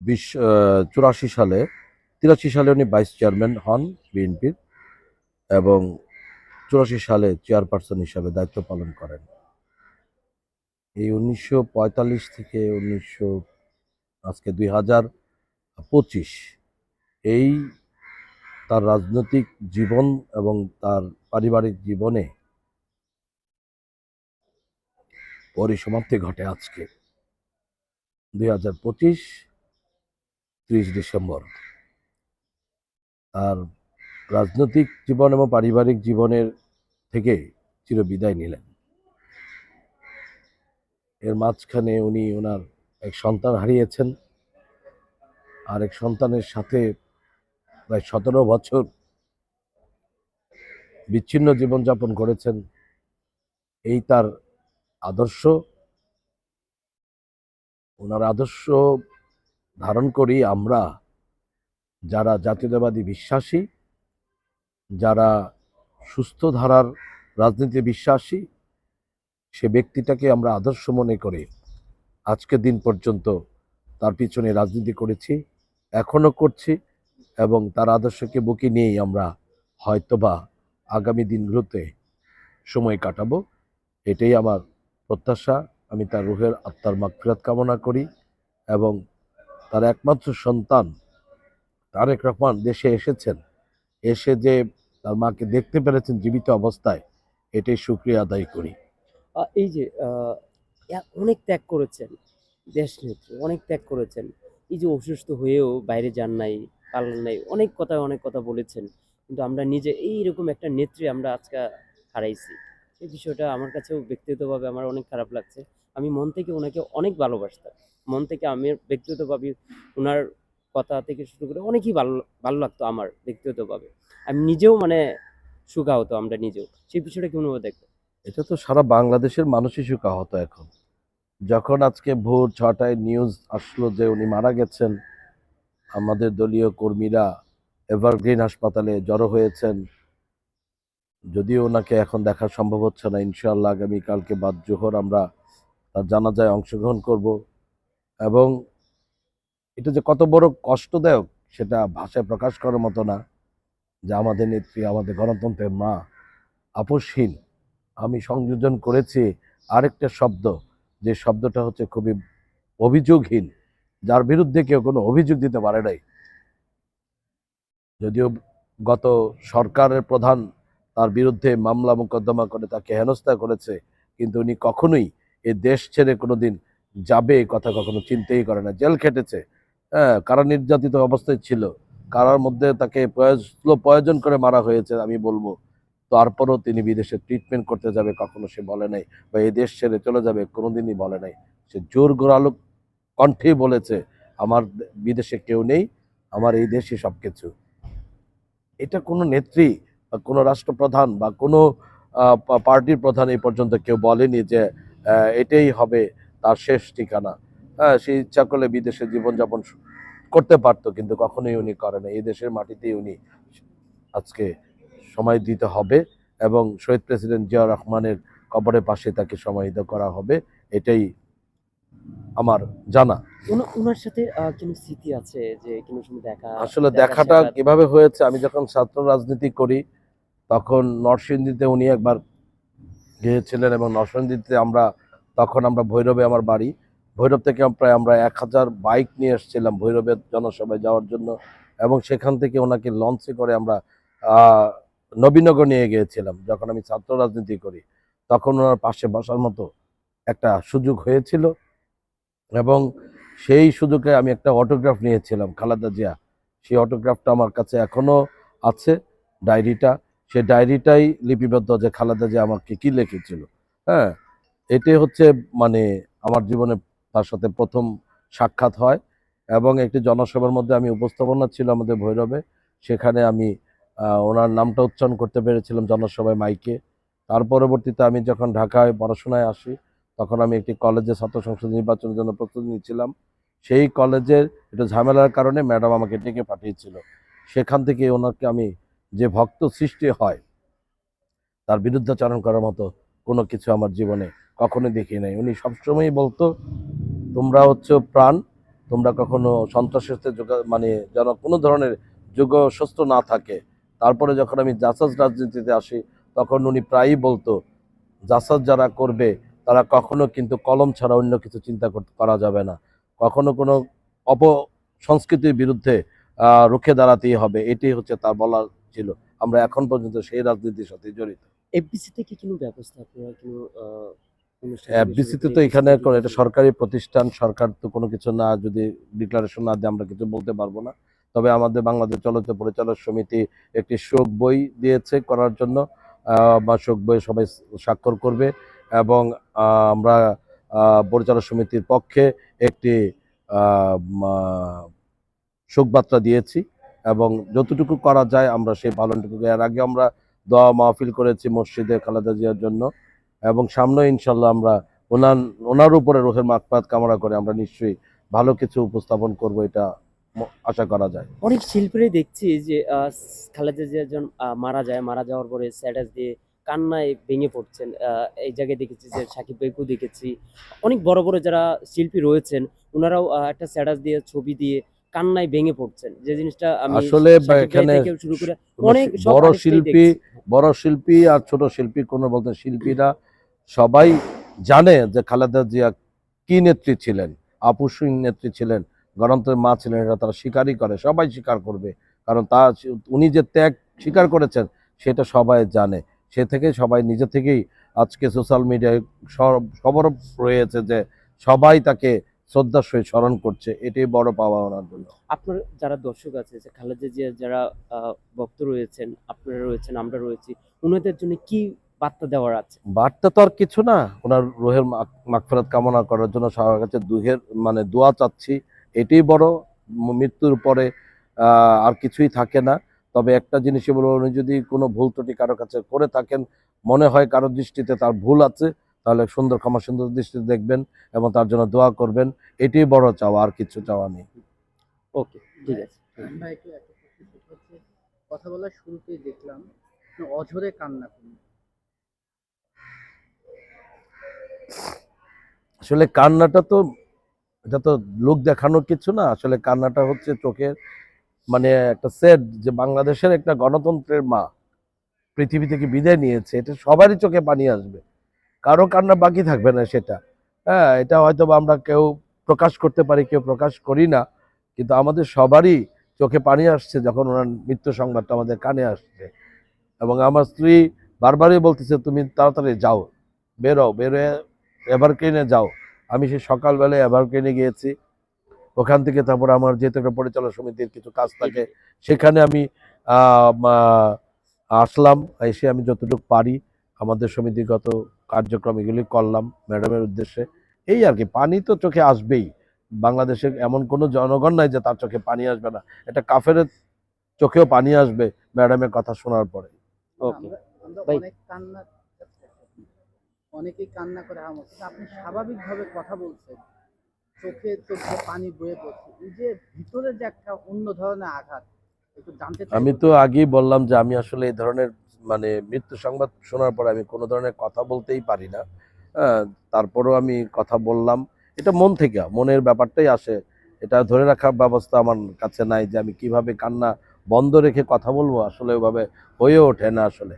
বিশ চুরাশি সালে, তিরাশি সালে উনি ভাইস চেয়ারম্যান হন বিএনপির এবং চুরাশি সালে চেয়ারপারসন হিসাবে দায়িত্ব পালন করেন। এই উনিশশো পঁয়তাল্লিশ থেকে উনিশশো, আজকে দুই হাজার পঁচিশ, এই তার রাজনৈতিক জীবন এবং তার পারিবারিক জীবনে পরিসমাপ্তি ঘটে আজকে। দুই হাজার পঁচিশ ত্রিশ ডিসেম্বর। আর রাজনৈতিক জীবন এবং পারিবারিক জীবনের থেকে চিরবিদায় নিলেন। এর মাঝখানে উনি ওনার এক সন্তান হারিয়েছেন আর এক সন্তানের সাথে প্রায় সতেরো বছর বিচ্ছিন্ন জীবনযাপন করেছেন। এই তার আদর্শ, ওনার আদর্শ ধারণ করি আমরা যারা জাতীয়তাবাদী বিশ্বাসী, যারা সুস্থ ধারার রাজনীতি বিশ্বাসী, সে ব্যক্তিটাকে আমরা আদর্শ মনে করে আজকের দিন পর্যন্ত তার পিছনে রাজনীতি করেছি এখনও করছি এবং তার আদর্শকে বুকে নিয়েই আমরা হয়তোবা আগামী দিনগুলোতে সময় কাটাবো। এটাই আমার প্রত্যাশা। আমি তার রুহের আত্মার মাগফিরাত কামনা করি এবং তার একমাত্র সন্তান তারেক রহমান দেশে এসেছেন। এসে যে তার মাকে দেখতে পেরেছেন জীবিত অবস্থায়, এটাই সুক্রিয়া আদায় করি। এই যে অনেক ত্যাগ করেছেন দেশ নেত্রী, অনেক ত্যাগ করেছেন। এই যে অসুস্থ হয়েও বাইরে যান নাই, পালন নাই, অনেক কথা অনেক কথা বলেছেন। কিন্তু আমরা নিজে এইরকম একটা নেত্রী আমরা আজকে হারাইছি। এই বিষয়টা আমার কাছেও ব্যক্তিগতভাবে আমার অনেক খারাপ লাগছে। আমি মন থেকে ওনাকে অনেক ভালোবাসতাম। মন থেকে আমি ব্যক্তিগতভাবে ওনার কথা থেকে শুরু করে অনেকই ভালো ভালো লাগতো আমার ব্যক্তিগতভাবে। আমি নিজেও মানে সুখা হতো আমরা নিজেও। সেই বিষয়টা কি অনুভব দেখব এটা তো সারা বাংলাদেশের মানুষই সুখা হতো এখন। যখন আজকে ভোর ছটায় নিউজ আসলো যে উনি মারা গেছেন, আমাদের দলীয় কর্মীরা এভারগ্রিন হাসপাতালে জড়ো হয়েছেন। যদিও ওনাকে এখন দেখা সম্ভব হচ্ছে না, ইনশাআল্লাহ আগামী কালকে বাদ জোহর আমরা তার জানাজায় অংশগ্রহণ করব এবং এটা যে কত বড় কষ্টদায়ক সেটা ভাষায় প্রকাশ করার মতো না যে আমাদের নেত্রী, আমাদের গণতন্ত্রের মা আপসহীন আমি সংযোজন করেছি আরেকটা শব্দ, যে শব্দটা হচ্ছে খুবই অভিযোগহীন, যার বিরুদ্ধে কেউ কোনো অভিযোগ দিতে পারে নাই। যদিও গত সরকারের প্রধান তার বিরুদ্ধে মামলা মোকদ্দমা করে তাকে হেনস্থা করেছে, কিন্তু উনি কখনোই এ দেশ ছেড়ে কোনোদিন যাবে এ কথা কখনো চিন্তাই করে না। জেল খেটেছে। হ্যাঁ কারা নির্যাতিত অবস্থায় ছিল, কারার মধ্যে তাকে প্রয়োজ- প্রয়োজন করে মারা হয়েছে, আমি বলব। তারপরও তিনি বিদেশে ট্রিটমেন্ট করতে যাবে, কখনো সে বলে নাই, বা এই দেশ ছেড়ে চলে যাবে, কোনোদিনই বলে নাই। সে জোর গোড়ালো কণ্ঠেই বলেছে, আমার বিদেশে কেউ নেই, আমার এই দেশই সব কিছু এটা কোনো নেত্রী বা কোনো রাষ্ট্রপ্রধান বা কোনো পার্টির প্রধান এই পর্যন্ত কেউ বলেনি যে এটাই হবে তার শেষ ঠিকানা। হ্যাঁ সে ইচ্ছা করলে বিদেশে জীবনযাপন করতে পারতো কিন্তু কখনোই উনি করে না এই দেশের মাটিতেই উনি আজকে সময় দিতে হবে এবং শহীদ প্রেসিডেন্ট জিয়া রহমানের কবরের পাশে তাকে সমাহিত করা হবে এটাই আমার জানা। ওনা- ওনার সাথে কোনো স্মৃতি আছে যে কোনো সময় দেখা আসলে দেখাটা? কীভাবে হয়েছে? আমি যখন ছাত্র রাজনীতি করি তখন নরসিংদীতে উনি একবার গিয়েছিলেন এবং নরসিংদীতে আমরা, তখন আমরা ভৈরবে আমার বাড়ি। ভৈরব থেকে প্রায় আমরা এক হাজার বাইক নিয়ে এসেছিলাম ভৈরবের জনসভায় যাওয়ার জন্য এবং সেখান থেকে ওনাকে লঞ্চে করে আমরা নবীনগর নিয়ে গিয়েছিলাম, যখন আমি ছাত্র রাজনীতি করি। তখন ওনার পাশে বসার মতো একটা সুযোগ হয়েছিল এবং সেই সুযোগে আমি একটা অটোগ্রাফ নিয়েছিলাম, খালাদা জিয়া। সেই অটোগ্রাফটা আমার কাছে এখনও আছে, ডায়েরিটা। সেই ডায়েরিটাই লিপিবদ্ধ যে খালেদা যে আমাকে কি লিখেছিল হ্যাঁ? এটাই হচ্ছে মানে আমার জীবনে তার সাথে প্রথম সাক্ষাৎ হয় এবং একটি জনসভার মধ্যে আমি উপস্থাপনা ছিল আমাদের ভৈরবে। সেখানে আমি ওনার নামটা উচ্চারণ করতে পেরেছিলাম জনসভায় মাইকে। তার পরবর্তীতে আমি যখন ঢাকায় পড়াশোনায় আসি, তখন আমি একটি কলেজে ছাত্র সংসদ নির্বাচনের জন্য প্রস্তুতি নিয়েছিলাম। সেই কলেজের একটু ঝামেলার কারণে ম্যাডাম আমাকে ডেকে পাঠিয়েছিল। সেখান থেকে ওনাকে আমি যে ভক্ত সৃষ্টি হয়, তার বিরুদ্ধাচরণ করার মতো কোনো কিছু আমার জীবনে কখনোই দেখি নাই। উনি সবসময়ই বলতো, তোমরা হচ্ছে প্রাণ, তোমরা কখনো সন্ত্রাসের যোগা- মানে যেন কোনো ধরনের যোগ সুস্থ না থাকে। তারপরে যখন আমি জাসাজ রাজনীতিতে আসি, তখন উনি প্রায়ই বলতো জাসাজ যারা করবে, তারা কখনো কিন্তু কলম ছাড়া অন্য কিছু চিন্তা কর- যাবে না। কখনো কোনো অপসংস্কৃতির বিরুদ্ধে রুখে দাঁড়াতেই হবে। এটাই হচ্ছে তার বলার ছিল। আমরা এখন পর্যন্ত সেই রাজনীতির সাথে জড়িত। এফবিসি থেকে কোনো ব্যবস্থা আপনারা কোনো এফবিসিতে তো এখানে এটা সরকারি প্রতিষ্ঠান সরকার তো কোনো কিছু না যদি ডিক্লারেশন না দিয়ে আমরা কিছু বলতে পারব না। তবে আমাদের বাংলাদেশ চলচ্চিত্র পরিচালক সমিতি একটি শোক বই দিয়েছে করার জন্য। বা শোক বই সবাই স্বাক্ষর করবে এবং আমরা পরিচালক সমিতির পক্ষে একটি শোকবার্তা দিয়েছি। এবং যতটুকু করা যায় আমরা সেই পালনটুকু এর আগে আমরা দোয়া মাহফিল করেছি মসজিদে খালেদা জিয়ার জন্য এবং সামনে ইনশাল্লাহ আমরা ওনার ওনার উপরে রোহের মাকপাত কামনা করে আমরা নিশ্চয়ই ভালো কিছু উপস্থাপন করব এটা আশা করা যায়। অনেক শিল্পীরাই দেখছি যে খালেদা জিয়া যখন মারা যায়, মারা যাওয়ার পরে স্ট্যাটাস দিয়ে কান্নায় ভেঙে পড়ছেন এই জায়গায় দেখেছি যে সাকিব ভাইকেও দেখেছি। অনেক বড় বড় যারা শিল্পী রয়েছেন, ওনারাও একটা স্ট্যাটাস দিয়ে ছবি দিয়ে কান্নায় ভেঙে পড়ছেন। যে জিনিসটা আসলে এখানে শুরু করে অনেক বড় শিল্পী বড় শিল্পী আর ছোট শিল্পী কোনো বলতে শিল্পীরা সবাই জানে যে খালেদা জিয়া কি নেত্রী ছিলেন আপু সিং নেত্রী ছিলেন গণতন্ত্রের মা ছিলেন এটা তারা স্বীকারই করে সবাই স্বীকার করবে। কারণ তা উনি যে ত্যাগ স্বীকার করেছেন সেটা সবাই জানে। সে থেকে সবাই নিজে থেকেই আজকে সোশ্যাল মিডিয়ায় সব খবর রয়েছে যে সবাই তাকে শ্রদ্ধার সহিত স্মরণ করছে এটাই বড় পাওয়া ওনার জন্য। আপনার যারা দর্শক আছে যে খালেদা জিয়ার যারা ভক্ত রয়েছেন আপনারা রয়েছেন আমরা রয়েছি ওনাদের জন্য কি বার্তা দেওয়ার আছে? বার্তা তো আর কিছু না। ওনার রোহের মাগফেরাত কামনা করার জন্য সবার কাছে দুহের মানে দোয়া চাচ্ছি। এটাই বড়। মৃত্যুর পরে আহ, আর কিছুই থাকে না। তবে একটা জিনিসই বলব উনি যদি কোনো ভুল ত্রুটি কারও কাছে করে থাকেন মনে হয় কারও দৃষ্টিতে তার ভুল আছে। তাহলে সুন্দর ক্ষমা সুন্দর দৃষ্টিতে দেখবেন এবং তার জন্য দোয়া করবেন। এটাই বড় চাওয়া আর কিছু চাওয়া নেই। ওকে ঠিক আছে। কথা বলার শুরুতেই দেখলাম অঝরে কান্না আসলে কান্নাটা তো এটা তো লোক দেখানোর কিছু না। আসলে কান্নাটা হচ্ছে চোখের মানে একটা সেট যে বাংলাদেশের একটা গণতন্ত্রের মা পৃথিবী থেকে বিদায় নিয়েছে এটা সবারই চোখে পানি আসবে। কারও কান্না বাকি থাকবে না সেটা। হ্যাঁ এটা হয়তো আমরা কেউ প্রকাশ করতে পারি, কেউ প্রকাশ করি না, কিন্তু আমাদের সবারই চোখে পানি আসছে যখন ওনার মৃত্যু সংবাদটা আমাদের কানে আসছে। এবং আমার স্ত্রী বারবারই বলতেছে, তুমি তাড়াতাড়ি যাও বেরো বেরোয় এভারগ্রিনে যাও। আমি সেই সকালবেলায় এভারগ্রিনে গিয়েছি। ওখান থেকে তারপর আমার যেহেতু একটা পরিচালনা সমিতির কিছু কাজ থাকে, সেখানে আমি আসলাম, এসে আমি যতটুকু পারি, আমাদের সমিতিগত কার্যক্রম এগুলি করলাম ম্যাডামের উদ্দেশ্যে। এই আর কি পানি তো চোখে আসবেই। বাংলাদেশের এমন কোনো জনগণ নাই যে তার চোখে পানি আসবে না। এটা কাফের চোখেও পানি আসবে ম্যাডামের কথা শোনার পরে। আমরা আমরা অনেকেই কান্না করে কিন্তু আপনি স্বাভাবিকভাবে কথা বলছেন চোখে চোখে পানি বয়ে পড়ছে। এই যে ভিতরে যে একটা অন্য ধরনের আঘাত জানতে আমি তো আগেই বললাম যে আমি আসলে এই ধরনের মানে মৃত্যু সংবাদ শোনার পরে আমি কোনো ধরনের কথা বলতেই পারি না। হ্যাঁ তারপরেও আমি কথা বললাম। এটা মন থেকে, মনের ব্যাপারটাই আসে। এটা ধরে রাখার ব্যবস্থা আমার কাছে নাই যে আমি কীভাবে কান্না বন্ধ রেখে কথা বলব। আসলে ওভাবে হয়ে ওঠে না আসলে।